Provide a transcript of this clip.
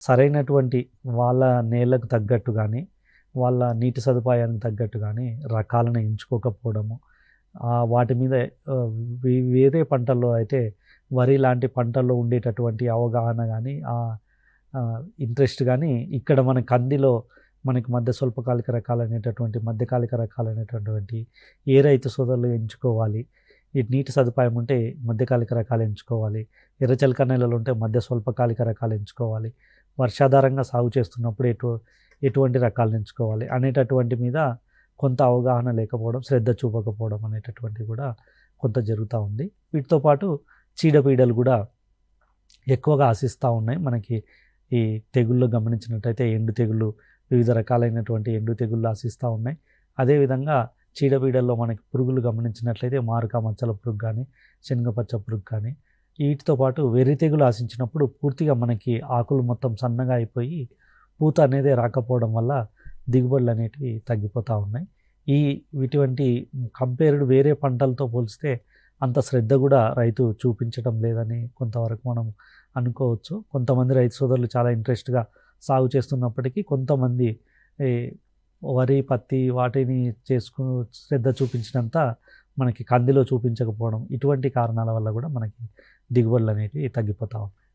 సరైనటువంటి వాళ్ళ నేలకు తగ్గట్టు కానీ వాళ్ళ నీటి సదుపాయానికి తగ్గట్టు కానీ రకాలను ఎంచుకోకపోవడము వాటి మీద వేరే పంటల్లో అయితే వరి లాంటి పంటల్లో ఉండేటటువంటి అవగాహన కానీ ఆ ఇంట్రెస్ట్ కానీ ఇక్కడ మన కందిలో మనకి మధ్య స్వల్పకాలిక రకాలైనటువంటి మధ్యకాలిక రకాలైనటువంటి ఏ రైతు సోదరులు ఎంచుకోవాలి? ఈ నీటి సదుపాయం ఉంటే మధ్యకాలిక రకాలు ఎంచుకోవాలి. ఎర్రచలిక నేలలు ఉంటే మధ్య స్వల్పకాలిక రకాలు ఎంచుకోవాలి. వర్షాధారంగా సాగు చేస్తున్నప్పుడు ఎటు ఎటువంటి రకాలు ఎంచుకోవాలి అనేటటువంటి మీద కొంత అవగాహన లేకపోవడం శ్రద్ధ చూపకపోవడం అనేటటువంటి కూడా కొంత జరుగుతూ ఉంది. వీటితో పాటు చీడపీడలు కూడా ఎక్కువగా ఆశిస్తూ ఉన్నాయి. మనకి ఈ తెగుళ్ళు గమనించినట్టయితే ఎండు తెగుళ్ళు వివిధ రకాలైనటువంటి ఎండు తెగుళ్ళు ఆశిస్తూ ఉన్నాయి. అదేవిధంగా చీడపీడల్లో మనకి పురుగులు గమనించినట్లయితే మారుకా మచ్చల పురుగు కానీ శనగపచ్చ పురుగు కానీ వీటితో పాటు వెర్రి తెగులు ఆశించినప్పుడు పూర్తిగా మనకి ఆకులు మొత్తం సన్నగా అయిపోయి పూత అనేది రాకపోవడం వల్ల దిగుబడులు అనేటివి తగ్గిపోతూ ఉన్నాయి. ఈ ఇటువంటి కంపేర్డ్ వేరే పంటలతో పోలిస్తే అంత శ్రద్ధ కూడా రైతు చూపించడం లేదని కొంతవరకు మనం అనుకోవచ్చు. కొంతమంది రైతు సోదరులు చాలా ఇంట్రెస్ట్గా సాగు చేస్తున్నప్పటికీ కొంతమంది వరి పత్తి వాటిని చేసుకు శ్రద్ధ చూపించినంత మనకి కందిలో చూపించకపోవడం ఇటువంటి కారణాల వల్ల కూడా మనకి దిగుబడులు అనేటివి తగ్గిపోతా ఉంటాయి.